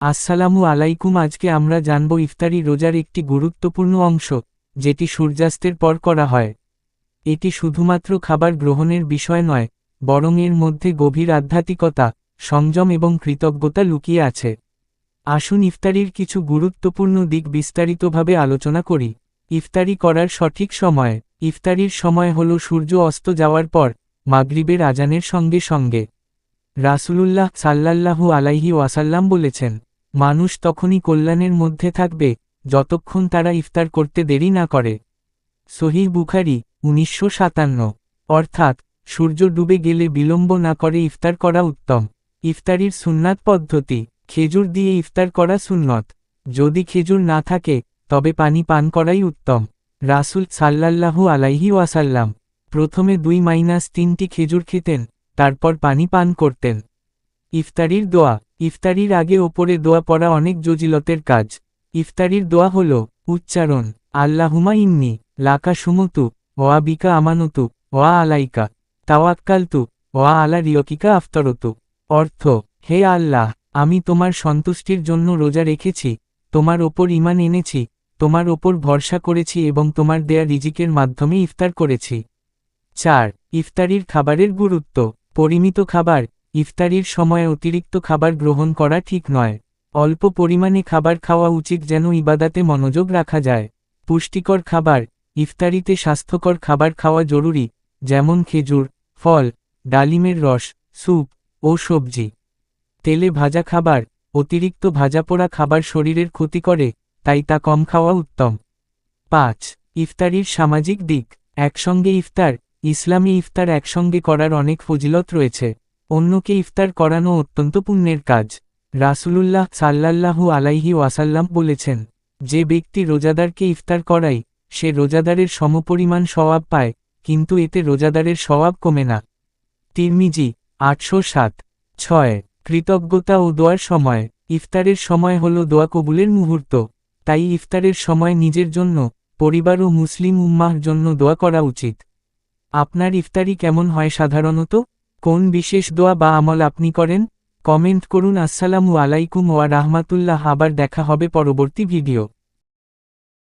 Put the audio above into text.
আসসালামু আলাইকুম, আজকে আমরা জানব ইফতারি রোজার একটি গুরুত্বপূর্ণ অংশ, যেটি সূর্যাস্তের পর করা হয়। এটি শুধুমাত্র খাবার গ্রহণের বিষয় নয়, বরং এর মধ্যে গভীর আধ্যাত্মিকতা, সংযম এবং কৃতজ্ঞতা লুকিয়ে আছে। আসুন ইফতারির কিছু গুরুত্বপূর্ণ দিক বিস্তারিতভাবে আলোচনা করি। ইফতারি করার সঠিক সময়, ইফতারির সময় হল সূর্য অস্ত যাওয়ার পর, মাগরিবের আজানের সঙ্গে সঙ্গে। রাসূলুল্লাহ সাল্লাল্লাহু আলাইহি ওয়াসাল্লাম বলেছেন মানুষ তখনই কল্যাণের মধ্যে থাকবে, যতক্ষণ তারা ইফতার করতে দেরি না করে। সহিহ বুখারি, উনিশশো সাতান্ন। অর্থাৎ, সূর্য ডুবে গেলে বিলম্ব না করে ইফতার করা উত্তম। ইফতারির সুন্নাত পদ্ধতি, খেজুর দিয়ে ইফতার করা সুন্নত। যদি খেজুর না থাকে, তবে পানি পান করাই উত্তম। রাসুল সাল্লাল্লাহু আলাইহি ওয়াসাল্লাম প্রথমে দুই মাইনাস তিনটি খেজুর খেতেন, তারপর পানি পান করতেন। ইফতারির দোয়া ইফতারির আগে ওপরে দোয়া পড়া অনেক জজিলতের কাজ। ইফতারির দোয়া হল, উচ্চারণ আল্লাহুমা ইন্নি লাকা সুমতু, ওয়া বিকা আমানতু, ওয়া আলাইকা, তাওয়াক্কালতু, ওয়া আলা রিয়কিকা আফতরতু। অর্থ, হে আল্লাহ, আমি তোমার সন্তুষ্টির জন্য রোজা রেখেছি, তোমার ওপর ইমান এনেছি, তোমার ওপর ভরসা করেছি এবং তোমার দেয়া রিজিকের মাধ্যমে ইফতার করেছি। চার, ইফতারির খাবারের গুরুত্ব, পরিমিত খাবার ইফতারির সময় অতিরিক্ত খাবার গ্রহণ করা ঠিক নয়। অল্প পরিমাণে খাবার খাওয়া উচিত যেন ইবাদাতে মনোযোগ রাখা যায়। পুষ্টিকর খাবার, ইফতারিতে স্বাস্থ্যকর খাবার খাওয়া জরুরি, যেমন খেজুর, ফল, ডালিমের রস, স্যুপ, ও সবজি। তেলে ভাজা খাবার, অতিরিক্ত ভাজাপোড়া খাবার শরীরের ক্ষতি করে, তাই তা কম খাওয়া উত্তম। পাঁচ, ইফতারির সামাজিক দিক। একসঙ্গে ইফতার, ইসলামী ইফতার একসঙ্গে করার অনেক ফজিলত রয়েছে। অন্যকে ইফতার করানো অত্যন্ত পুণ্যের কাজ। রাসুলুল্লাহ সাল্লাল্লাহু আলাইহি ওয়াসাল্লাম বলেছেন, যে ব্যক্তি রোজাদারকে ইফতার করায়, সে রোজাদারের সমপরিমাণ সওয়াব পায়, কিন্তু এতে রোজাদারের সওয়াব কমে না। তিরমিজি, আটশো সাত, ছয়, কৃতজ্ঞতা ও দোয়ার সময়, ইফতারের সময় হল দোয়া কবুলের মুহূর্ত, তাই ইফতারের সময় নিজের জন্য, পরিবার ও মুসলিম উম্মাহর জন্য দোয়া করা উচিত। আপনার ইফতারি কেমন হয় সাধারণত? কোন বিশেষ দোয়া বা আমল আপনি করেন? কমেন্ট করুন। আসসালামু আলাইকুম ওয়া রাহমাতুল্লাহ। আবার দেখা হবে পরবর্তী ভিডিও।